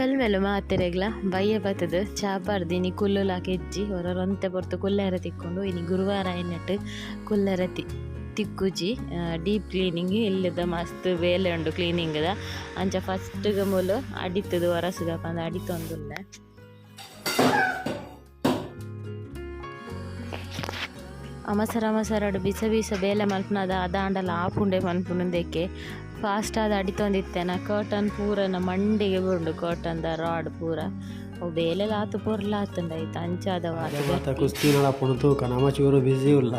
ಸಲ್ಮೆಲು ಮಾತೆರೆಗ್ಲ ಬಯ್ಯ ಬತ್ತದ ಚಾಪಾರ್ದು ನೀ ಕುಲ್ಲುಲಾಕ ಎಜ್ಜಿ ಹೊರರೊಂತೆ ಬರ್ತು ಕುಲ್ಲೆರ ತಿಕ್ಕೊಂಡು ಇನಿ ಗುರುವಾರ ಎನ್ನಟ್ಟು ಕುಲ್ಲೆರ ತಿ ತಿಕ್ಕುಜಿ. ಡೀಪ್ ಕ್ಲೀನಿಂಗ್ ಇಲ್ಲದ ಮಸ್ತ್ ಬೇಲೆ ಉಂಡು ಕ್ಲೀನಿಂಗ್ದ ಅಂಚ ಫಸ್ಟ್ ಮೂಲು ಅಡಿತದ ಒರಸುಗ ಪಂದ ಅಡಿತೊಂದುಲ್ಲ. ಅಮಸರ ಅಮಸರಡು ಬಿಸ ಬೀಸ ಬೇಲೆ ಮಲ್ಪನದ, ಅದಾಂಡಲ ಆಪುಂಡೆ ಮನ್ಪುನದಕ್ಕೆ ಫಾಸ್ಟ್ ಆದ ಅಡಿತೊಂದಿತ್ತೇನ ಕರ್ಟನ್ ಪೂರನ ಮಂಡಿಗೆ ಬೋಂಡು ಕರ್ಟನ್ ದ ರಾಡ್ ಪೂರ. ಅವು ಬೇಲೆಲ್ಲ ಆತು ಪೊರ್ಲ ಆತಂದ ಐತ ಅಂಚಾದ ಮತ್ತೆ ಕುಸ್ತಿ ನಡಪುಣ ತೂಕ ನಮ್ಮ ಚೂರು ಬ್ಯುಸಿ ಇಲ್ಲ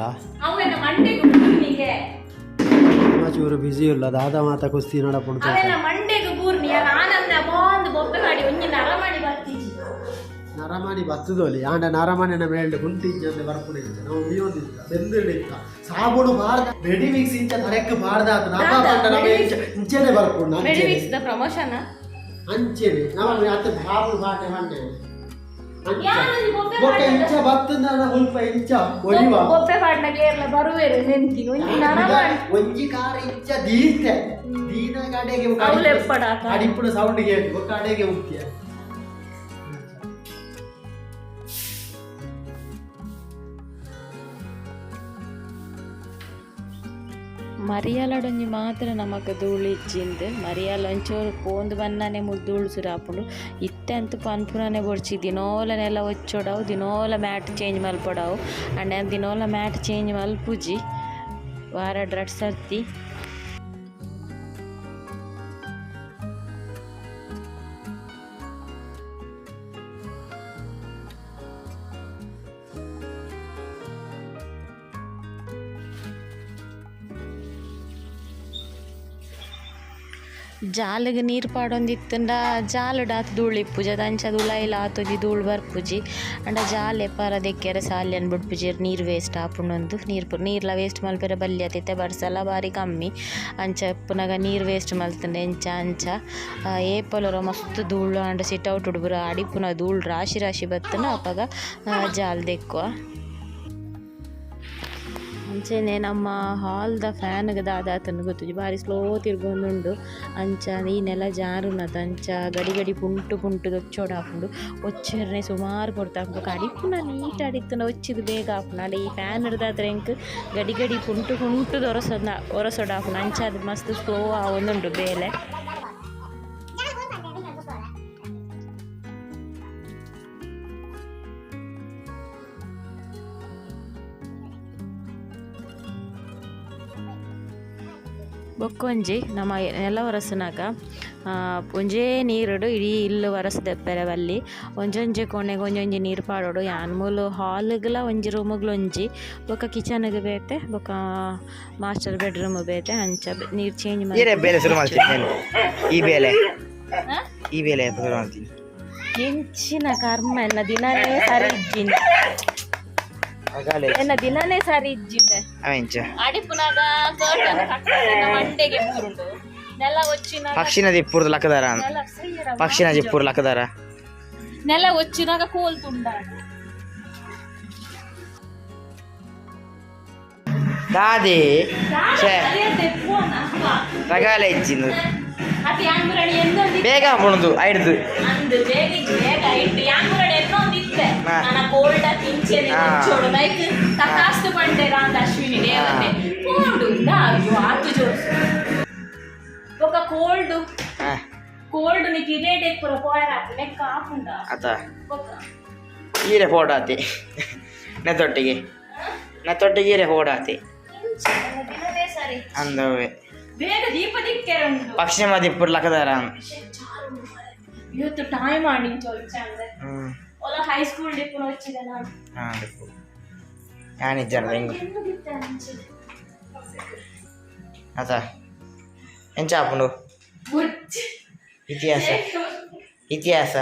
ನಮ್ಮ ಚೂರು ಬ್ಯುಸಿ ಇಲ್ಲ ದಾದ ಮಾತ ಕುಸ್ತಿ ನಡಪುಣ ತೂಕ ನರಮಣಿ ಬತ್ತದೋಲಿ ಆಂಡ ಮೇಲೆ ಕುಂತಿಂಜ ಅಂತ ಬರ್ಪುಣ ಇದ್ದ ನಾವು ಮೀಯೊಂದಿದ್ದ ಬೆಂದಿಡಿತ್ತ ಸಾಬುಡು ಬಾರ್ದ ರೆಡಿ ಮಿಕ್ಸ್ ಇಂಚ ತರಕ್ಕೆ ಬಾರ್ದ ಆತ ನಮ್ಮ ಬಂಡ ನಮ್ಮ ಇಂಚ ಇಂಚೆನೆ ದ ಪ್ರಮೋಷನ್ ಅಂಚೆನೆ. ನಮ್ಮ ಬಾಬು ಬಾಟೆ ಯಾನೊಂದು ಬೊಬ್ಬೆ ಬೊಕ್ಕ ಇಂಚ ಬತ್ತದ ಸ್ವಲ್ಪ ಇಂಚ ಒಲಿವ. ಬೊಬ್ಬೆ ಪಾಡ್ನಾಗೆ ಎಲ್ಲ ಬರುವೆರು ಒಂಜಿ ಕಾರ ಇಂಚ ದೀತೆ. ದೀನ ಕಡೆಗೆ ಅಡಿಪುಣ ಸೌಂಡ್ ಕೇಳಿ ಅಡೆಗೆ ಮುಖ್ಯ ಮರಿಯಾಲಡೊಂಜಿ ಮಾತ್ರ ನಮಕ್ ಧೂಳು ಇಜ್ಜಿಂದು ಮರಿಯಾಲ ಒಂಚೂರು ಪೋಂದು ಬನ್ನನೆ ಮುಲ್ ಧೂಳು ಸುರಾಪುಂಡು ಇತ್ತೆ ಅಂತೂ ಪನ್ಪುರನೆ ಬೊಡ್ಚಿ ದಿನೋಲನೆಲ್ಲ ಒಚ್ಚೊಡವು ದಿನೋಲ ಮ್ಯಾಟ್ ಚೇಂಜ್ ಮಲ್ಪೊಡವು ಅಂಡ್ ದಿನೋಲ ಮ್ಯಾಟ್ ಚೇಂಜ್ ಮಲ್ಪುಜಿ ವಾರ ಡ್ರಡ್ ಸರ್ತಿ ಜಾಲಗ್ ನೀರು ಪಾಡೊಂದಿತ್ತಂಡ ಜಾಲ್ಡ್ ಆತು ಧೂಳು ಇಪ್ಪುಜಿ ಅದು ಅಂಚ ಉಲಾಯಿಲ ಆತುಜಿ ಧೂಳು ಬರ್ಪುಜಿ ಅಂಡ ಜಾಲೆ ಪರ ಸಾಲಿ ಅನ್ಬಿಟ್ಟು ಬಿಡ್ಪುಜಿ ನೀರು ವೇಸ್ಟ್ ಆಪುಂಡೊಂದು. ನೀರು ಪು, ನೀರ್ಲ ವೇಸ್ಟ್ ಮಲ್ಪೆರೆ ಬಲ್ಲಿ ಆತೈತೆ ಬರ್ಸಲ ಬಾರಿ ಕಮ್ಮಿ. ಅಂಚ ಪುನಗ ನೀರು ವೇಸ್ಟ್ ಮಲ್ತಂಡೆ ಎಂಚ ಅಂಚ. ಏಪಲೊರ ಮಸ್ತ್ ಧೂಳು ಅಂಡ ಸಿಟೌಟ್ ಹುಡುಗರು ಆಡಿ ಪುನಃ ಧೂಳು ರಾಶಿ ರಾಶಿ ಬತ್ತನ ಅಪ್ಪಗ ಜಾಲ್ ದೆಕ್ಕುವ. ಅಂಚೆನೆ ನಮ್ಮ ಹಾಲ್ದ ಫ್ಯಾನ್ಗೆ ದಾದಾತನ ಗೊತ್ತುಜಿ. ಬಾರಿ ಸ್ಲೋ ತಿರ್ಗೊಂದುಂಡು. ಅಂಚ, ಈ ನೆಲ ಜಾರುನದ ಅಂಚ, ಗಡಿ ಗಡಿ ಪುಂಟು ಪುಂಟು ದೊಚ್ಚೋಡು ಹಾಕೊಂಡು ಒಚ್ಚರನೆ ಸುಮಾರು ಕೊಡ್ತಾ ಅಡಿಪುನ ನೀಟ್ ಅಡಿತ್ತನ ಒಚ್ಚಿದು ಬೇಗ ಹಾಕೊಂಡು ಈ ಫ್ಯಾನ್ ಹಿಡ್ದಾದ್ರೆ ಎಂಕ್ ಗಡಿ ಗಡಿ ಪುಂಟು ಪುಂಟು ಒರಸೊಂದ ಒರಸೊಡು ಹಾಕೊಂಡು ಅಂಚ ಅದು ಮಸ್ತ್ ಸ್ಲೋ ಆವೊಂದುಂಡು ಬೇಲೆ. ಬೊಕ್ಕೊಂಜಿ ನಮ್ಮ ನೆಲ ಒರಸನಾಗ ಒಂಜೇ ನೀರುಡು ಇಡೀ ಇಲ್ಲು ಒರಸದೆಪ್ಪೆರೆ ಬಲ್ಲಿ ಒಂಜೊಂಜೆ ಕೊನೆಗೆ ಒಂಜೊಂಜಿ ನೀರು ಪಾಡೋಡು ಯಾನ್ ಮೂಲು ಹಾಲ್ಗ್ಲ ಒಂಜಿ ರೂಮ್ಗ್ಲ ಒಂಜಿ ಬೊಕ್ಕ ಕಿಚನ್ಗೆ ಬೇತೆ ಬೊಕ್ಕ ಮಾಸ್ಟರ್ ಬೆಡ್ರೂಮ್ ಬೇತೆ ಅಂಚ ನೀರು ಚೇಂಜ್ ಮಾಡಿ. ಈ ಬೇಲೆ. ಈ ಬೇಲೆ ಮಾಡ್ತೀನಿ. ಎಂಚಿನ ಕರ್ಮ ಎಲ್ಲ ದಿನವೇ ಸರಿ ಇಜ್ಜಿನ ಹಾಗಾಲೆ ಎನ್ನ ದಿನನೇ ಸರಿ ಇಜ್ಜಿನೆ ಅವೆಂಚ ಅಡಿಪುನಾಗ ಕರ್ಟನ್ ಕಟ್ಟದ ಮಂಡೆಗೆ ಬೂರುಂಡು ನೆಲ ಒಚ್ಚಿನಾಗ ಪಕ್ಷಿನ ದಿಪ್ಪುರ್ದು ಲಕ್ಕದಾರ ನೆಲ ಸೈರ ಪಕ್ಷಿನ ದಿಪ್ಪುರ್ ಲಕ್ಕದಾರ ನೆಲ ಒಚ್ಚಿನಾಗ ಕೋಲ್ ತುಂಡ. ದಾದಿ ಛೇ. ಅದೇ ತೆಪ್ಪುವನ ರಗಾಲೆ ಇಚ್ಚಿಂದು ಅದು ಯಾಂಗುರಣಿ ಎಂದೊಂದು ಬೇಗ ಮುಣದು ಐಡ್ದು. ಅಂದು ಬೇಗ ಬೇಗ ಇಟ್ಟು ಯಾಂಗುರಣಿ ಎಂದೊಂದಿತ್ತೆ ಹಾ. ನನ್ನ ಕೋಲ್ಡ ತಿಂಚೆನೆ ಹಾ. ಮುಚ್ಚೋಡು ನೈಕ್ ತಕಾಸ್ತು ಪಂಡೆ ರಾಂದ ಅಶ್ವಿನಿ ದೇವತೆ ಕೋಲ್ಡು ದಾಗು ಆತು ಜೋಡ್ಸು ఒక కోల్డ్ కోల్డ్ నీకు ఇదే ఎక్కువ పోయారా నెక్ కాకుండా ಆತ ఒక ಈರೆ ಫೋಡಾತಿ ನೆತ್ತೊಟ್ಟಿಗೆ ನೆತ್ತೊಟ್ಟಿಗೆ ಈರೆ ಫೋಡಾತಿ ದಿನದೇ ಸರಿ ಅಂದವೆ ಬೇಗ ದೀಪ ದಿಕ್ಕೆರೆ ಉಂಟು ಪಕ್ಷಿನ ದಿಪ್ಪುರ್ ಲಕ್ಕದಾರ ಇವತ್ತು ಟೈಮ್ ಆಡಿಂಚು ಅಂದ್ರೆ ಹ್ಮ್ ಒಲ ಹೈ ಸ್ಕೂಲ್ ಡಿಪ್ನ ವಚ್ಚಿದೆ ನಾನು ಹಾ ಡಿಪ್ ಯಾನಿಜ್ಜರ್ ರಿಂಗ್ ಅದ ಎಂಚ ಆಪುಂಡು ಇತಿಹಾಸ ಇತಿಹಾಸ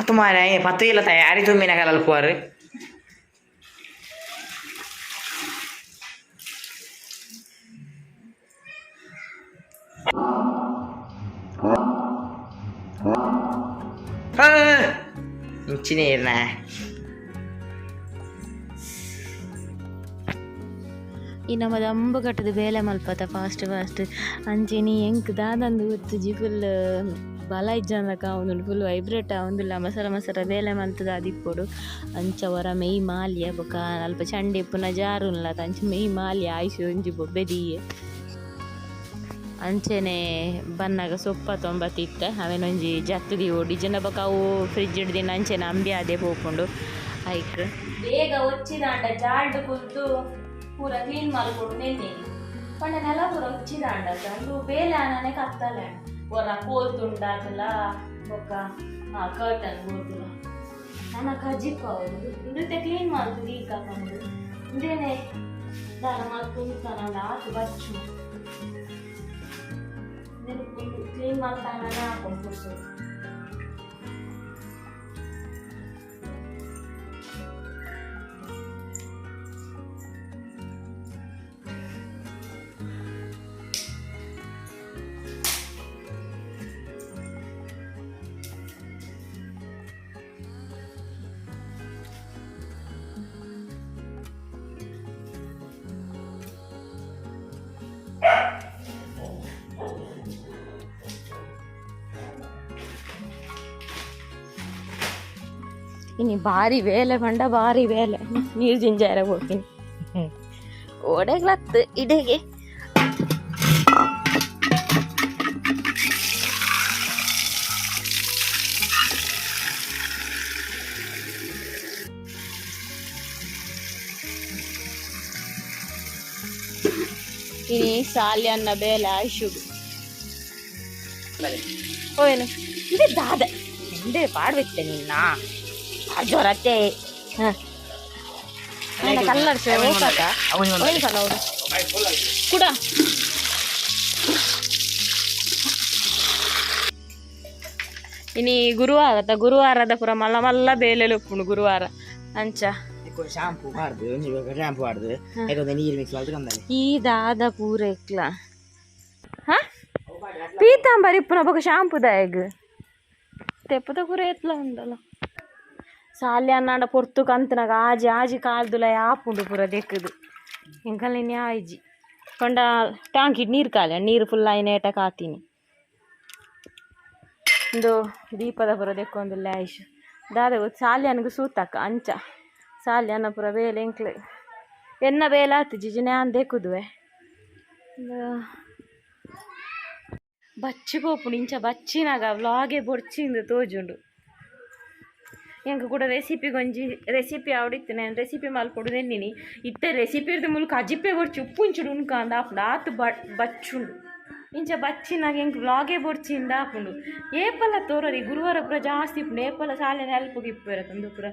तुम्हारे पत्तु तैयारी तुम मेरा कल पुआर ಇರ್ನ ಈ ನಮ್ಮದು ಅಂಬ ಕಟ್ಟದ ಬೇಲೆ ಮಲ್ಪತ ಫಾಸ್ಟ್ ಫಾಸ್ಟ್ ಅಂಚೆನಿ ಎಂಕ್ ದಾದಂದು ಗೊತ್ತಿಜಿ ಫುಲ್ ಬಲ ಇಜ್ಜಂದಕ ಅವನು ಫುಲ್ ವೈಬ್ರೇಟ್ ಆವೊಂದುಲ್ಲ ಮಸರ ಮಸರ ಬೇಲೆ ಮಲ್ತದ ಅದಿಪ್ಪೊಡು ಅಂಚ ವರ ಮೇಯ್ ಮಾಲ್ಯ ಬೊಕ, ಅಲ್ಪ ಚಂಡೆ ಪುನ ಜಾರುನ್ಲ ಅಂಚ ಮೇಯ್ ಮಾಲ್ಯ, ಆಯ್ಸು ಒಂಜಿ ಬೊಬ್ಬೆದಿಯೆ ಅಂಚೆನೆ ಬನ್ನಾಗ ಸೊಪ್ಪ ತೊಂಬತ್ತಿತ್ತೆ. ಅವೇನೊಂಜಿ ಜತ್ತುದಿ ಓಡಿ ಜನ ಬೊಕ ಅವು ಫ್ರಿಜ್ ಹಿಡ್ದಿನ ಅಂಚೆನ ಅಂಬಿ ಅದೇ ಹೋಗ್ಕೊಂಡು ಐಕ್ ಬೇಗ ಒಚ್ಚಿದಾಂಡ ಜಾಡ್ ಕುದ್ದು ಪೂರ ಕ್ಲೀನ್ ಮಾಡ್ಕೊಂಡು ನೆನ್ನೆ. ಪಂಡ ನೆಲ ಪೂರ ಒಚ್ಚಿದಾಂಡ ಅಂದು ಬೇಲೆ ಆನನೆ ಕತ್ತಲೆ. ಪೂರ ಕೋಲ್ ತುಂಡಾತಲ ಬೊಕ್ಕ ಕರ್ಟನ್ ಬೋತುಲ ನನ್ನ ಕಜಿಪ್ಪ ಅವರು ಕ್ಲೀನ್ ಮಾಡ್ತು ಈಗ ಬಂದು ಇಂದೇನೆ ದಾನ ಮಾಡ್ಕೊಂಡು ಆತು ಬಚ್ಚು. ಕ್ಲೀನ್ ಮಾಡ್ತಾನೆ ಹಾಕೊಂಡು ಕೂರ್ಸೋದು ಇನಿ ಭಾರಿ ವೇಲೆ ಪಂಡ ಭಾರಿ ವೇಲೆ. ನೀರು ಜಿಂಜಾರ ಹೋಗ್ತೀನಿ. ಓಡೆಗ್ಲತ್ತು ಇಡೆಗೆ. ಇನಿ ಸಾಲಿ ಅನ್ನ ಬೇಲೆ ಓ ಏನು? ಇದೆ ದಾದ. ಹಿಂದೆ ಪಾಡ್ಬಿಟ್ಟೆ ನಿನ್ನ. ಜೋರತ್ತೆ ಕಲ್ಲರ್ ಕೂಡ. ಇನಿ ಗುರುವಾರ ಗುರುವಾರದ ಪುರ ಮಲ್ಲ ಮಲ್ಲ ಬೇಲೆಲು ಉಪ್ಪುಂಡು ಗುರುವಾರ. ಅಂಚ. ಶಾಂಪೂ ಮಾಡ್ದು ಶಾಂಪೂ ಮಾಡ್ದು. ಯಾಕಂದ್ರೆ ನೀರು ಮಿಕ್ಸ್ ಮಾಡ್ದು ಕಂದಾನೆ ಈ ದಾದ ಪೂರ ಇಕ್ಲ. ಹ? ಪೀತಾಂಬರಿ ಪುನ ಬೊಕ ಶಾಂಪು ದಾಯಗ್. ತೆಪ್ಪದ ಪೂರ ಎತ್ಲ ಉಂಡಲ್ಲ. ಸಾಲಿ ಅನ್ನಾಂಡ ಪೊರ್ತು ಕಂತನಾಗ ಆಜಿ ಆಜಿ ಕಾಲ್ದುಲ ಆಪುಂಡು ದೆಕ್ಕದು. ಎಂಕಲ್ ನಿನ್ನೆ ಆಯ್ಜಿ ಕೊಂಡ ಟಾಂಕಿ ನೀರು ಕಾಲ, ನೀರು ಫುಲ್ ಐನೇಟ ಕಾತೀನಿ. ಒಂದು ದೀಪದ ಪುರ ದೆಕ್ಕೊಂದುಲ್ಲ ಆಯ್ಷು ದಾದ ಗೊತ್ತು ಸಾಲಿ ಅನ್ಗ ಸೂತಕ್ಕ, ಅಂಚ. ಸಾಲಿ ಅನ್ನ ಪುರ ಬೇಲೆ ಎಂಕ್ಲೆ ಎನ್ನ ಬೇಲೆ ಆತು ಜಿಜಿನೆ ಅನ್ ದೆಕ್ಕುದುವೆ. ಬಚ್ಚಿ ಪೋಪುಂಡು, ಇಂಚ ಬಚ್ಚಿನಾಗ ವ್ಲಾಗೆ ಬೊಡ್ಚಿಂದು ತೋಜುಂಡು. ಎಂಕ ಕೂಡ ರೆಸಿಪಿ ಗೊಂಜಿ ರೆಸಿಪಿ ಆವಡಿತ್ತು ನಾನು ರೆಸಿಪಿ ಮಲ್ಪೊಡು ನೀನು ಇತ್ತೆ ರೆಸಿಪಿ ಇರ್ದ ಮೂಲಕ ಅಜಿಪ್ಪೆ ಬೊಡ್ಚಿ ಉಪ್ಪು ಇಂಚುಡು ಉಣ್ಕಾಂದ ಆಪುಂಡು ಆತು ಬಚ್ಚುಂಡು ಇಂಚ ಬಚ್ಚಿನಾಗ ಎಂಕ್ ವ್ಲಾಗೇ ಬೊಡ್ಚಿಂದ ಆಪುಂಡು ಏಪಲ ತೋರರಿ ಗುರುವಾರ ಪುರ ಜಾಸ್ತಿ ಇಪ್ಪುಂಡು ಏಪಲ ಸಾಲಿನ ಹೆಲ್ಪ್ ಗಿಪ್ಪು ತಂದು ಪುರ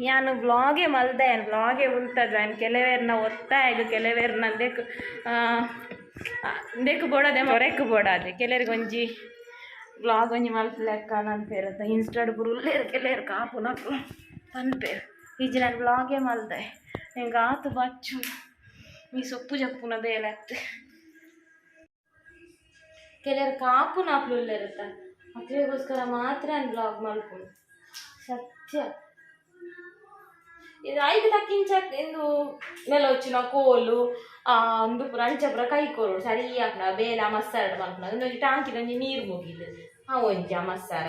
ಯಾನು ವ್ಲಾಗೆ ಮಲ್ದೆ ವ್ಲಾಗೇ ಉಲ್ತದ ಏನು ಕೆಲವೇರ್ನ ಒತ್ತಾಯ ಕೆಲವೇರ್ನ ದೇಕ್ ದೇಕ್ ಬೋಡದೆ ಹೊರಕ್ಕೆ ಬೋಡಾದೆ ಕೆಲವ್ರಿಗೆ ಒಂಜಿ ಬ್ಲಾಗ್ ಒಂಜಿ ಮಲ್ಪಲೆಕ್ಕ ನನ್ಪೇರತ್ತ ಇನ್ಸ್ಟಾಡ್ ಪುರ ಉಲ್ಲೇರು ಕೆಲೇರು ಕಾಪು ನಕ್ಕು ಪನ್ಪೇರು ಈಜಿ ನಾನು ಬ್ಲಾಗೇ ಮಲ್ದೆ ಹೆಂಗೆ ಆತು ಬಚ್ಚು. ಈ ಸೊಪ್ಪು ಜಪ್ಪುನ ಬೇಲೆತ್ತು ಕೆಲವರು ಕಾಪು ನಾಪ್ಲು ಉಲ್ಲೇರುತ್ತ ಮಕ್ಕಳಿಗೋಸ್ಕರ ಮಾತ್ರ ನಾನು ಬ್ಲಾಗ್ ಮಲ್ಪುಂಡು ಸತ್ಯ. ಐದು ತಕ್ಕಿಂಚ ಎಂದು ನೆಲೊಚ್ಚಿನ ಕೋಲು ದುಪುರ ಅಂಚಪುರ ಕೈ ಕೋರು ಸರಿ ಹಾಕ್ನ ಬೇಲ ಮಸ್ಸಾರಡ್ ಮಾಡ್ಕೊಂಡು ಒಂದು ಟಾಂಕಿನ ಒಂಜಿ ನೀರು ಮುಗಿದು ಆ ಒಂಜಿ ಆ ಮಸ್ಸಾರ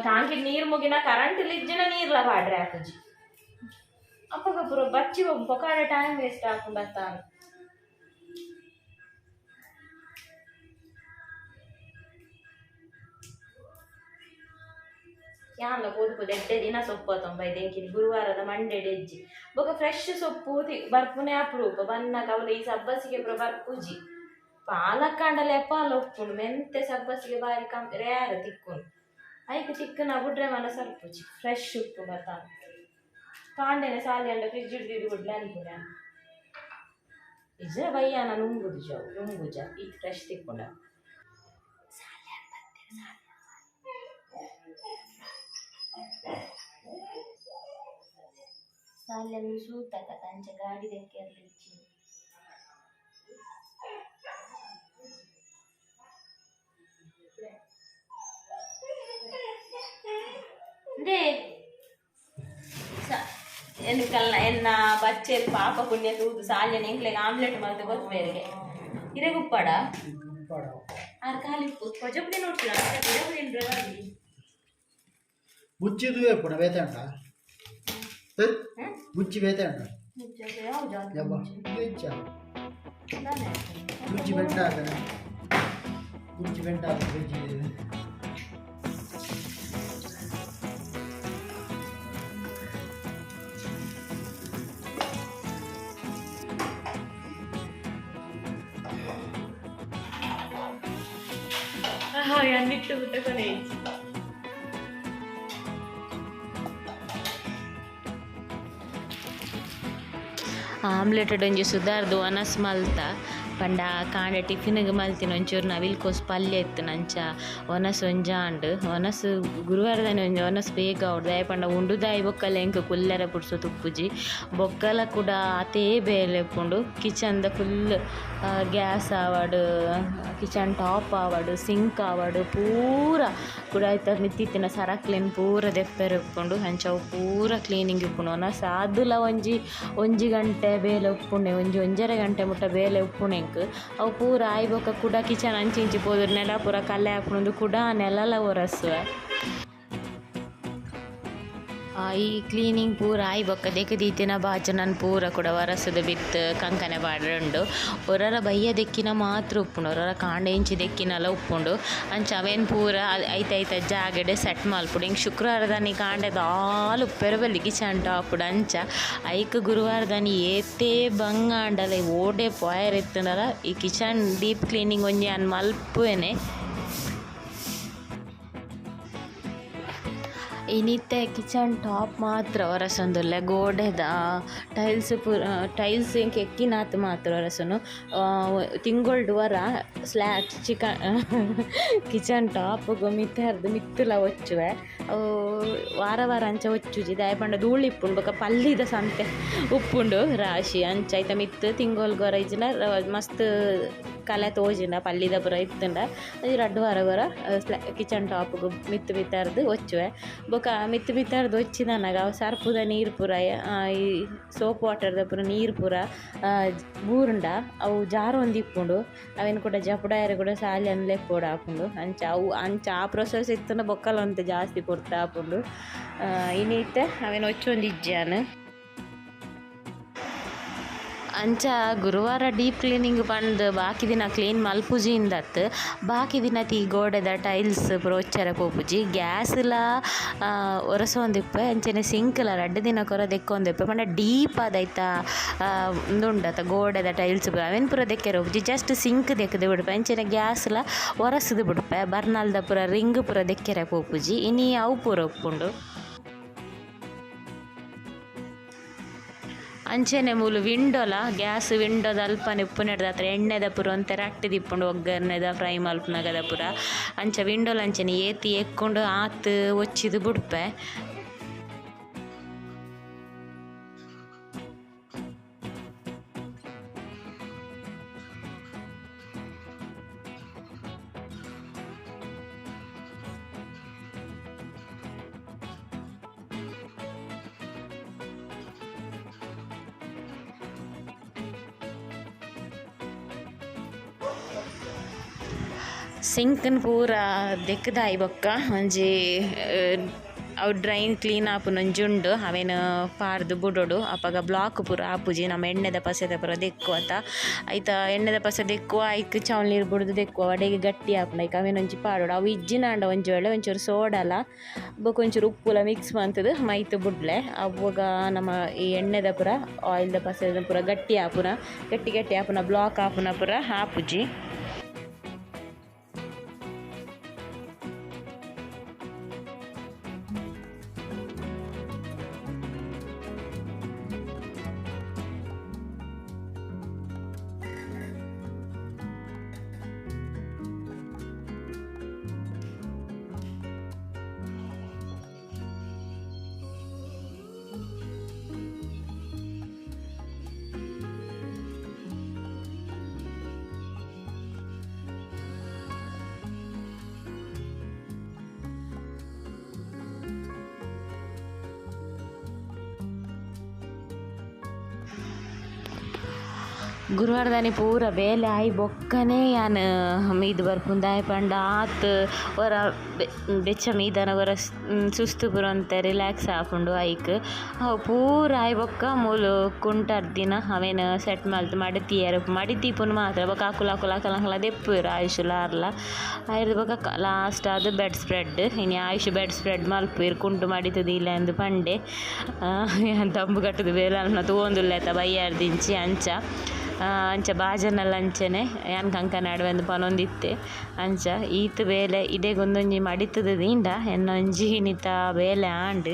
ಟಾಂಕಿನ ನೀರು ಮುಗಿನ ಕರೆಂಟ್ ಲಿಜ್ಜಿನ ನೀರ್ಲ ಪಾಡ್ರೆ ಹಾಕುಜಿ ಅಪ್ಪಗ ಪೂರ ಬಚ್ಚಿ ಹೋಗಿ ಪೊಕಾರ ಟೈಮ್ ವೇಸ್ಟ್ ಹಾಕೊಂಡು ಬರ್ತಾನೆ ಯಾನ್ಲ ಪೋದು ಪೋದು ಎಡ್ಡೆ ದಿನ ಸೊಪ್ಪು ತೊಂಬೈದು ಎಂಕಿನಿ ಗುರುವಾರದ ಮಂಡೆ ಡೆಜ್ಜಿ. ಬೊಕ ಫ್ರೆಶ್ ಸೊಪ್ಪು ಬರ್ಪುನೆ ಅಪರೂಪ ಬನ್ನ ಕವಲ, ಈ ಸಬ್ಬಸಿಗೆ ಪುರ ಬರ್ಪುಜಿ ಪಾಲಕ್ಕಂಡಲೆ ಎಪ್ಪಾಲ ಒಪ್ಪುಂಡು ಮೆಂತೆ ಸಬ್ಬಸಿಗೆ ಬಾರಿ ಕಮ್ ರೇರ ತಿಕ್ಕುಂಡು ಐಕ್ ತಿಕ್ಕನ ಬುಡ್ರೆ ಮನ ಸರ್ಪುಜಿ ಫ್ರೆಶ್ ಉಪ್ಪು ಬರ್ತಾನೆ ಕಾಂಡೆನೆ ಸಾಲಿ ಅಂಡ ಫ್ರಿಜ್ ಹಿಡ್ದಿದ್ದು ಬಿಡ್ಲೆ ಅನ್ಪುನೆ ಬಯ್ಯ ಬಯ್ಯಾನ ನುಂಗುದು ಜವು ನುಂಗುಜ ಈ ಫ್ರೆಶ್ ತಿಕ್ಕೊಂಡ ಸಾಲಲ್ಲಿ ಸೂತಕ ತಂಚ ಗಾಡಿ ದೆಕ್ಕೆರ್ಲಿಚ್ಚಿ ದೇ ಎನ್ಕಲ್ನ ಎನ್ನ ಬಚ್ಚೆಲ್ ಪಾಪ ಪುಣ್ಯ ತೂದು ಸಾಲ್ಯನ ಎಂಕ್ಲೆಗೆ ಆಮ್ಲೆಟ್ ಮಲ್ತು ಗೊತ್ತು ಬೇರೆಗೆ. ಇರೆ ಉಪ್ಪಡ ಆರ್ ಖಾಲಿ ಉಪ್ಪು ಕೊಜಪುಡಿ ನೋಡ್ತಿಲ್ಲ ಕೊಜಪುಡಿ ಮುಚ್ಚಿದು ಪುಣ ಬೇತೆ ಉಂಟ ಮುಚ್ಚಿ ಬೇತೆ ಉಂಟ ಯಬ್ಬ ಮುಚ್ಚ ಮುಚ್ಚಿ ಬೆಂಟ ಹಾಕನೆ ಮುಚ್ಚಿ ಬೆಂಟ ಹಾಕಿ ಫ್ರಿಜ್ಜ್ ಅನ್ನಿಟ್ಟು ಬಿಟ್ಟ ಆಮ್ಲೆಟ್ ಒಂಜಿ ಸುಧಾರ್ದು ಒನಸ್ ಮಲ್ತ ಪಂಡ ಕಾಂಡ ಟಿಫಿನ್ಗೆ ಮಲ್ತಿನ ಒಂಚೂರು ನವಿಲ್ಕೋಸ್ ಪಲ್ಯ ಇತ್ತು ನಂಚ. ಒನಸ್ ಒಂಜಾಂಡ್, ಒನಸ್ ಗುರುವಾರದಾನೆ ಒಂಜಿ, ಒನಸ್ ಬೇಗ ಅವ್ರದ್ದು ಪಂಡ ಉಂಡುದಾಯಿ ಬೊಕ್ಕಲ ಎಂಕ್ ಕುಲ್ಲರ ಪುಡ್ಸು ತುಪ್ಪುಜಿ. ಬೊಕ್ಕಲ ಕೂಡ ಅತೇ ಬೇಲೆ ಉಪ್ಪುಂಡು ಕಿಚನ್ದ ಫುಲ್ ಗ್ಯಾಸ್ ಆವಡ್, ಕಿಚನ್ ಟಾಪ್ ಆವಡ್, ಸಿಂಕ್ ಆವಡ್, ಪೂರ ಕೂಡ ಆಯ್ತು ಮಿತ್ತಿತ್ತಿನ ಸರಕ್ಲೆನ್ ಪೂರ ದೆಪ್ಪೆರ್ ಉಪ್ಪುಂಡು. ಹಂಚ ಪೂರ ಕ್ಲೀನಿಂಗ್ ಇಪ್ಪುಂಡು ಒನಸ್ ಆದುಲ ಒಂಜಿ ಒಂಜಿ ಗಂಟೆ ಬೇಲೆ ಉಪ್ಪುಂಡೆ. ಒಂಜಿ ಒಂಜರೆ ಗಂಟೆ ಮುಟ್ಟ ಬೇಲೆ ಉಪ್ಪುಣೆಂಕ್ ಅವು ಪೂರ ಆಯ್ಬೊಕ ಕುಡ ಕಿಚನ್ ಅಂಚಿ ಇಂಚಿ ಪೋದುರು ನೆಲ ಪೂರ ಕಲ್ಲೆ ಹಾಕೊಂಡು ಕುಡ ನೆಲಲ ಒರಸುವ ಆ, ಈ ಕ್ಲೀನಿಂಗ್ ಪೂರ ಆಯ್ ಬೊಕ್ಕ ದೆಕ್ ದೀತಿನ ಬಾಚನನ್ ಪೂರ ಕೂಡ ವರಸದ ಬಿತ್ ಕಂಕನೆ ಬಾಡ್ರಂಡು. ಒರರ ಬಯ್ಯ ದೆಕ್ಕಿನ ಮಾತ್ರ ಉಪ್ಪುಂಡು. ಒರರ ಕಾಂಡ ಇಂಚಿ ದೆಕ್ಕಿನಲ ಉಪ್ಪುಂಡು. ಅಂಚ ಅವೇನ್ ಪೂರ ಐತ ಐತ ಜಾಗಡೆ ಸೆಟ್ ಮಲ್ಪುಡು. ಹಿಂಗೆ ಶುಕ್ರವಾರದಾನಿ ಕಾಂಡೆ ದಾಲ್ ಉಪ್ಪೆರ ಬಲ್ಲಿ ಕಿಚನ್ ಟಾಪುಡು ಅಂಚ ಐಕ್ ಗುರುವಾರದಾನಿ ಏತೇ ಬಂಗಾಂಡಲ್ಲ ಓಡೆ ಪಾಯರ್ ಎತ್ತುಂಡಲ ಈ ಕಿಚನ್ ಡೀಪ್ ಕ್ಲೀನಿಂಗ್ ಒಂಜಿ ಅನ್ ಮಲ್ಪುವೆನೆ. ಇನಿತ್ತೆ ಕಿಚನ್ ಟಾಪ್ ಮಾತ್ರ ಒರಸೊಂದುಲ್ಲೆ ಗೋಡೆದ ಟೈಲ್ಸ್ ಪೂರ ಟೈಲ್ಸ್ ಎಂಕ್ ಎಕ್ಕಿನಾತ್ ಮಾತ್ರ ಒರಸೊನು ತಿಂಗೊಳ್ಡು ವರ ಸ್ಲ್ಯಾ ಚಿಕನ್ ಕಿಚನ್ ಟಾಪ್ ಮಿತ್ತರ್ದು ಮಿತ್ತುಲ ಒಚ್ಚುವೆ. ವಾರ ವಾರ ಅಂಚ ಒಚ್ಚುಜಿ. ದಾಯ ಪಂಡ ಧೂಳು ಇಪ್ಪುಂಡು ಬೊಕ ಪಲ್ಲಿದ ಸಂತೆ. ಉಪ್ಪುಂಡು, ರಾಶಿ, ಅಂಚ ಐತ ಮಿತ್ತು ತಿಂಗೊಲ್ ಗೊರ ಇಜ್ಜಿನ ಮಸ್ತ್ ಕಲೆ ತೋಜಿಂಡ ಪಲ್ಲಿದ ಪೂರ ಇತ್ತುಂಡ. ಅದು ರಡ್ಡು ವಾರ ವಾರ ಕಿಚನ್ ಟಾಪ್ ಮಿತ್ತು ಮಿತ್ತರ್ದು ಒಚ್ಚುವೆ. ಬೊಕ ಮಿತ್ತು ಮಿತ್ತರ್ದು ಒಚ್ಚಿದನಾಗ ಅವು ಸರ್ಪುದ ನೀರು ಪೂರ ಈ ಸೋಪ್ ವಾಟರ್ದ ಪೂರ ನೀರು ಪೂರ ಬೂರುಂಡ ಅವು ಜಾರು ಒಂದಿಪ್ಪುಂಡು ಅವೇನು ಕೂಡ ಜಪಡಾಯರು ಕೂಡ ಸಾಲಿ ಅನ್ಲೆ ಕೂಡ ಹಾಕೊಂಡು ಅಂಚ ಅವು ಅಂಚ ಆ ಪ್ರೊಸೆಸ್ ಇತ್ತು ಬೊಕ್ಕಲ ಅಂತ ಜಾಸ್ತಿ ಕೊಡ್ತಾ ಹಾಕೊಂಡು ಇನ್ನಿತ್ತೆ ಅವೇನು ಒಚ್ಚೊಂದು ಅಂಚ ಗುರುವಾರ ಡೀಪ್ ಕ್ಲೀನಿಂಗ್ ಪಂದ್ ಬಾಕಿ ದಿನ ಕ್ಲೀನ್ ಮಲ್ಪುಜಿಂದತ್ ಬಾಕಿ ದಿನ ತೀ ಗೋಡೆದ ಟೈಲ್ಸ್ ಪ್ರೋಚ್ಚರ ಪೋಪುಜಿ ಗ್ಯಾಸ್ಲ ಒರೆಸೊಂದಿಪ್ಪೆ ಅಂಚನೆ ಸಿಂಕ್ಲ ರಡ್ಡು ದಿನ ಕೊರ ದೆಕ್ಕೊಂದಿಪ್ಪೆ ಪಂಡ ಡೀಪ್ ಆದೈತ ಉಂದುಂಡತ ಗೋಡೆದ ಟೈಲ್ಸ್ ಅವೇನು ಪೂರ ದೆಕ್ಕೆ ಹೋಪುಜಿ. ಜಸ್ಟ್ ಸಿಂಕ್ ದೆಕ್ಕದೆ ಬಿಡ್ಪೆ, ಅಂಚನೆ ಗ್ಯಾಸ್ಲ ಒರೆಸದು ಬಿಡ್ಪೆ. ಬರ್ನಾಲ್ದ ಪೂರ ರಿಂಗ್ ಪೂರ ದೆಕ್ಕೆರೆ ಪೋಪುಜಿ ಇನಿ ಅವು ಪೂರ ಉಪ್ಪುಂಡು ಅಂಚೆನೆ ಮೂಲು ವಿಂಡೋಲ ಗ್ಯಾಸ್ ವಿಂಡೋದ ಅಲ್ಪನೆ ಉಪ್ಪು ನೆಡ್ದ ಹತ್ರ ಎಣ್ಣೆದ ಪುರ ಒಂಥರ ಅಟ್ಟಿ ದಿಪ್ಪುಂಡು ಒಗ್ಗರಣೆದ ಫ್ರೈ ಮಲ್ಪನಗದ ಪುರ. ಅಂಚ ವಿಂಡೋಲ ಅಂಚನೆ ಏತಿ ಎಕ್ಕೊಂಡು ಆತು ಒಚ್ಚಿದು ಬಿಡ್ಪೆ. ಸಿಂಕ್ನ ಪೂರ ದೆಕ್ಕದಾಯಿ ಬೊಕ್ಕ ಒಂಜಿ ಅವು ಡ್ರೈನ್ ಕ್ಲೀನ್ ಆಪುನೊಂಜುಂಡು ಅವೇನು ಪಾರ್ದು ಬುಡೋಡು ಅಪ್ಪಾಗ ಬ್ಲಾಕ್ ಪೂರ ಆಪುಜಿ, ನಮ್ಮ ಎಣ್ಣೆದ ಪಸೆದ ಪೂರ ದೆಕ್ಕು ಅಂತ. ಆಯ್ತ ಎಣ್ಣೆದ ಪಸೆ ದೆಕ್ಕುವ ಐಕ್ ಚೌಲ್ ನೀರು ಬುಡ್ದು ದೆಕ್ಕುವ ಅಡೆಗೆ ಗಟ್ಟಿ ಆಪುಂಡು ಐಕ ಅವೇನೊಂಜಿ ಪಾಡೋಡು. ಅವು ಇಜ್ಜಿನಾಂಡ ಒಂಜಿ ಒಳ್ಳೆ ಒಂಚೂರು ಸೋಡಲ, ಬುಕ್ ಒಂಚೂರು ಉಪ್ಪುಲ ಮಿಕ್ಸ್ ಮಾಡ್ತದೆ ಮೈತು ಬುಡ್ಲೆ. ಅವಾಗ ನಮ್ಮ ಈ ಎಣ್ಣೆದ ಪೂರ ಆಯಿಲ್ದ ಪಸೆದ ಪೂರ ಗಟ್ಟಿ ಆಪುನ, ಗಟ್ಟಿ ಗಟ್ಟಿ ಆಪುನ, ಬ್ಲಾಕ್ ಆಪುನ ಪೂರ ಆಪುಜಿ. ಗುರುವಾರದಾನಿ ಪೂರ ಬೇಲೆ ಆಯಿ ಬೊಕ್ಕನೆ ಯಾನ್ ಮೀದ್ ಬರ್ಪುಂದಾಯ್ ಪಂಡ ಆತ್ ಬೆ- ಬೆಚ್ಚ ಮೀದನ ಮ್, ಸುಸ್ತು ಪುರಂತೆ ರಿಲ್ಯಾಕ್ಸ್ ಆಪುಂಡು ಐಕ್. ಅವು ಪೂರ ಐ ಬೊಕ್ಕ ಮೂಲು ಕುಂಟರ್ ದಿನ ಅವೇನು ಸೆಟ್ ಮಲ್ತ್ ಮಡಿತಿಯರ್ ಮಡಿತೀಪುನ್ ಮಾತ್ರ. ಬೊಕ ಅಕುಲ ಅಕುಲ ಅಕಲ ಅಕಲ ದೆಪ್ಪುರ ಆಯುಷ್ ಲಾರ್ಲ. ಆಯ್ದು ಬೊಕ ಲಾಸ್ಟ್ ಅದು ಬೆಡ್ ಸ್ಪ್ರೆಡ್. ಇನ್ನು ಆಯುಷ್ ಬೆಡ್ ಸ್ಪ್ರೆಡ್ ಮಲ್ಪುರ್ ಕುಂಟು ಮಡಿತದ ಇಲ್ಲ ಎಂದು ಪಂಡೆ. ತಂಬು ಕಟ್ಟದು ಬೇರೆ ಅನ್ನ ತೂವೊಂದುಲ್ಲೆತ ಬಯ್ಯಾರ್ದಿಂಚಿ ಅಂಚ. ಅಂಚ ಬಾಜನಲ್ಲ ಅಂಚನೆ, ಯಾನ್ ಕಂಕ ನಡುವೆಂದು ಪನೊಂದಿತ್ತೆ ಅಂಚ ಈತ್ ಬೇಲೆ ಇಡೆಗೊಂದೊಂಜಿ ಮಡಿತದ ದೀಂಡ ಎನ್ನೊಂಜಿ ಹಿಣಿತ ಬೇಲೆ ಆಂಡ್.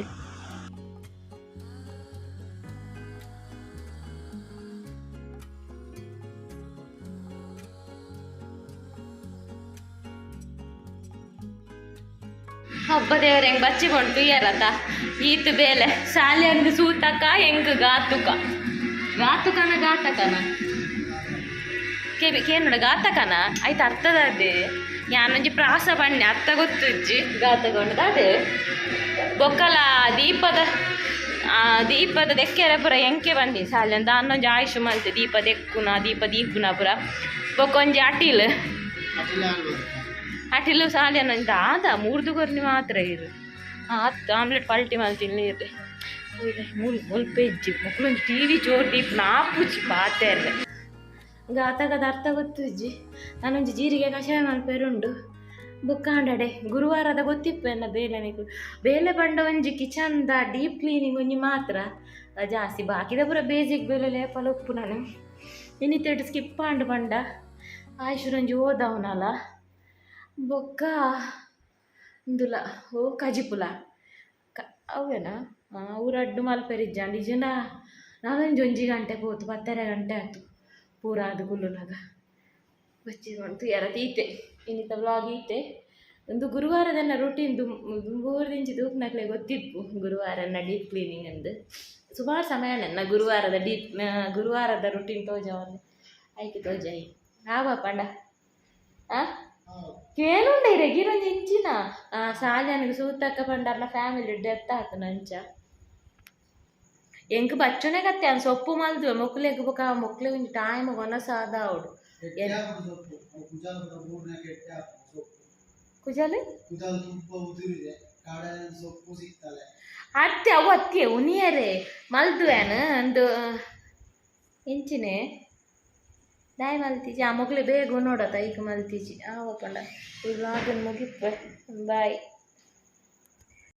ಹಬ್ಬ ದೇವರ ಹೆಂಗ್ ಬಚ್ಚಿಕೊಂಡು ಯಾರತ ಈತ್ ಬೇಲೆ. ಶಾಲೆ ಅಂದ್ರೆ ಸೂತಕ, ಹೆಂಗ್ ಗಾತುಕ ಗಾತುಕನ ಗಾತಕನ ಕೇಬಿ ಕೇನುಡ ಗಾತಕನ ಆಯ್ತು ಅರ್ಥದ ಅದೇ. ಯಾನೊಂಜಿ ಪ್ರಾಸ ಬಣ್ಣೆ ಅರ್ಥ ಗೊತ್ತಿಜ್ಜಿ ಗಾತಗೊಂಡು ಅದೇ. ಬೊಕ್ಕಲ ದೀಪದ ದೀಪದ ದೆಕ್ಕೆರ ಪುರ ಎಂಕೆ ಬಂದಿ? ಸಾಲೆ ದಾನೊಂಜಿ ಆಯುಷ್ ಮಲ್ತೆ ದೀಪ ದೆಕ್ಕುನ ದೀಪ ದೀಪುನ ಪುರ. ಬೊಕ್ಕೊಂಜಿ ಅಟಿಲ್. ಅಟಿಲು ಸಾಲಿ ಅನ್ನೊಂದು ಆದ ಮೂರ್ದು ಕೊರ್ನಿ ಮಾತ್ರ ಇರು. ಆತ್ ಆಮ್ಲೆಟ್ ಪಲ್ಟಿ ಮಲ್ತಿಲ್ಲ ಇರ್ರಿ ಮುಲ್ ಮುಲ್ಪ ಇಜ್ಜಿ ಮಕ್ಕಳೊಂದು ಟಿ ವಿ ಜೋರ್ ದೀಪ್ ನಾಪುಜಿ ಗಾತಗದ ಅರ್ಥ ಗೊತ್ತು ಇಜ್ಜಿ. ನಾನೊಂದು ಜೀರಿಗೆ ಕಷಾಯ ಮಲ್ಪೇರುಂಡು ಬುಕ್ಕಾಂಡಡೆ, ಗುರುವಾರದ ಗೊತ್ತಿಪ್ಪೆನ್ನ ಬೇಲೆನಿಗೂ ಬೇಲೆ ಬಂಡ ಒಂಜಿ ಕಿಚನ್ದ ಡೀಪ್ ಕ್ಲೀನಿಂಗ್ ಒಂಜಿ ಮಾತ್ರ. ಜಾಸ್ತಿ ಬಾಕಿದ ಪೂರ ಬೇಸಿಕ್ ಬೇಲೆ ಲೇಪಲ ಉಪ್ಪು ನಾನು. ಇನ್ನಿತ್ತೆಡ್ ಸ್ಕಿಪ್ ಆಂಡ್ ಬಂಡ ಆಯುಷುರೊಂಜಿ ಓದವನಲ್ಲ ಬೊಕ್ಕ ಇಂದುಲ, ಓ, ಕಜಿಪುಲ. ಕ, ಅವೇನಾ? ಊರಡ್ಡು ಅಡ್ಡು ಜನ ನಾನೊಂದು ಒಂಜಿ ಗಂಟೆ ಪೋತು, ಪತ್ತೆರೆ ಗಂಟೆ ಆಯ್ತು. ಪೂರ ಅದು ಗುಲ್ಲುನಾಗ ಬಚ್ಚಿ ಅಂತ ಯಾರ ತೀತೆ ಇನ್ನಿತ ವ್ಲಾಗ್ ಈತೆ. ಒಂದು ಗುರುವಾರದನ್ನ ರುಟೀನ್ ಮೂರು ದಿಂಚಿ ತೂಕ್ನಕ್ಲೆ ಗೊತ್ತಿತ್ತು ಗುರುವಾರನ ಡೀಪ್ ಕ್ಲೀನಿಂಗ್ ಅಂದು. ಸುಮಾರು ಸಮಯ ನನ್ನ ಗುರುವಾರದ ಡೀಪ್ ಗುರುವಾರದ ರೂಟೀನ್ ತೋಜವಲ್ಲಿ ಆಯ್ಕೆ ತೋಜಾಯಿ ಆವ ಪಂಡ? ಆ? ರೆಗಿರೊಂದು ಇಂಚಿನ ಸಾಲ್ಯಾನಿಗೆ ಸೂತಕ್ಕ ಪಂಡ ಫ್ಯಾಮಿಲಿ ಡೆತ್ ಆತು ನಂಚ. ಎಂಕ್ ಬಚ್ಚನೆ ಕತ್ತೆ ಅವ್ನು ಸೊಪ್ಪು ಮಲ್ದು ಮೊಕ್ಲೆಗ್ ಬೊಕ ಮೊಕ್ಲೆ ಒಂಜಿ ಟೈಮ್ ಕೊನಸ ಆದ ಅವಡು ಕುಜಾಲು ಕುದಲ್ ತುಪ್ಪ ಉದುರಿದೆ ಕಾಡೆ ಸೊಪ್ಪು ಸಿಗ್ತದೆ ಅತ್ತೆ ಅವು ಅತ್ತೆ ಉನಿಯರೆ ಮಲ್ದುವೇನು ಒಂದು ಇಂಚಿನೆ ದಾಯ್ ಮಲ್ತಿಜಿ ಆ ಮೊಕ್ಲೆ ಬೇಗ ನೋಡತ್ತ ಈಗ ಮಲ್ತಿಜಿ ಆವ ಪಂಡ ಈ ವ್ಲಾಗನ್ನು ಮುಗಿಪ್ಪ ಬಾಯ್